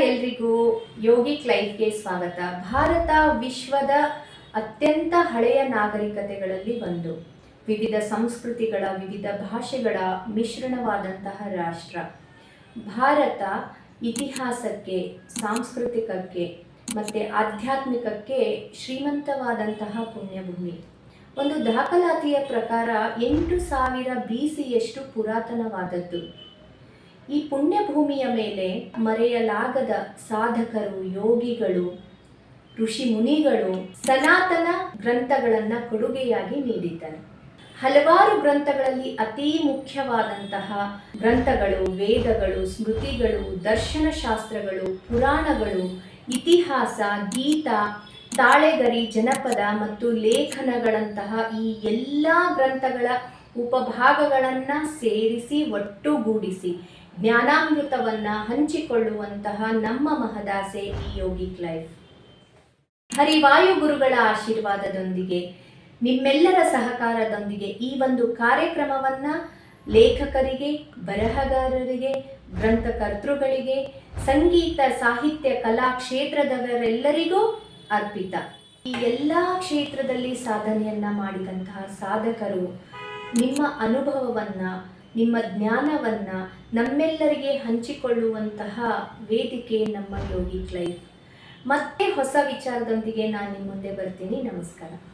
ಎಲ್ರಿಗೂ. ಯೋಗಿಕ್ ಕ್ಲೈಫ್ಗೆ ಸ್ವಾಗತ. ಭಾರತ ವಿಶ್ವದ ಅತ್ಯಂತ ಹಳೆಯ ನಾಗರಿಕತೆಗಳಲ್ಲಿ ಒಂದು. ವಿವಿಧ ಸಂಸ್ಕೃತಿಗಳ, ವಿವಿಧ ಭಾಷೆಗಳ ಮಿಶ್ರಣವಾದಂತಹ ರಾಷ್ಟ್ರ. ಭಾರತ ಇತಿಹಾಸಕ್ಕೆ, ಸಾಂಸ್ಕೃತಿಕಕ್ಕೆ, ಮತ್ತು ಆಧ್ಯಾತ್ಮಿಕಕ್ಕೆ ಶ್ರೀಮಂತವಾದಂತಹ ಪುಣ್ಯಭೂಮಿ. ಒಂದು ದಾಖಲಾತಿಯ ಪ್ರಕಾರ ಎಂಟು ಸಾವಿರ ಬಿ ಸಿಯಷ್ಟು ಪುರಾತನವಾದದ್ದು. ಈ ಪುಣ್ಯಭೂಮಿಯ ಮೇಲೆ ಮರೆಯಲಾಗದ ಸಾಧಕರು, ಯೋಗಿಗಳು ಋಷಿ ಮುನಿಗಳು ಸನಾತನ ಗ್ರಂಥಗಳನ್ನು ಕೊಡುಗೆಯಾಗಿ ನೀಡಿದ್ದಾರೆ. ಹಲವಾರು ಗ್ರಂಥಗಳಲ್ಲಿ ಅತಿ ಮುಖ್ಯವಾದಂತಹ ಗ್ರಂಥಗಳು, ವೇದಗಳು, ಸ್ಮೃತಿಗಳು ದರ್ಶನ ಶಾಸ್ತ್ರಗಳು ಪುರಾಣಗಳು, ಇತಿಹಾಸ, ಗೀತ ತಾಳೆಗರಿ, ಜನಪದ ಮತ್ತು ಲೇಖನಗಳಂತಹ ಈ ಎಲ್ಲ ಗ್ರಂಥಗಳ ಉಪಭಾಗಗಳನ್ನು ಸೇರಿಸಿ ಒಟ್ಟುಗೂಡಿಸಿ ಜ್ಞಾನಾಮೃತವನ್ನ ಹಂಚಿಕೊಳ್ಳುವಂತಹ ನಮ್ಮ ಮಹದಾಸೆ ಈ ಯೋಗಿಕ್ ಲೈಫ್. ಹರಿವಾಯು ಗುರುಗಳ ಆಶೀರ್ವಾದದೊಂದಿಗೆ, ನಿಮ್ಮೆಲ್ಲರ ಸಹಕಾರದೊಂದಿಗೆ ಈ ಒಂದು ಕಾರ್ಯಕ್ರಮವನ್ನ ಲೇಖಕರಿಗೆ, ಬರಹಗಾರರಿಗೆ, ಗ್ರಂಥಕರ್ತೃಗಳಿಗೆ, ಸಂಗೀತ, ಸಾಹಿತ್ಯ, ಕಲಾ ಕ್ಷೇತ್ರದವರೆಲ್ಲರಿಗೂ ಅರ್ಪಿತ. ಈ ಎಲ್ಲ ಕ್ಷೇತ್ರದಲ್ಲಿ ಸಾಧನೆಯನ್ನ ಮಾಡಿದಂತಹ ಸಾಧಕರು ನಿಮ್ಮ ಅನುಭವವನ್ನ, ನಿಮ್ಮ ಜ್ಞಾನವನ್ನ ನಮ್ಮೆಲ್ಲರಿಗೆ ಹಂಚಿಕೊಳ್ಳುವಂತಹ ವೇದಿಕೆ ನಮ್ಮ ಯೋಗಿ ಲೈಫ್ ಮತ್ತೆ ಹೊಸ ವಿಚಾರದೊಂದಿಗೆ ನಾನು ನಿಮ್ಮ ಮುಂದೆ ಬರ್ತೀನಿ. ನಮಸ್ಕಾರ.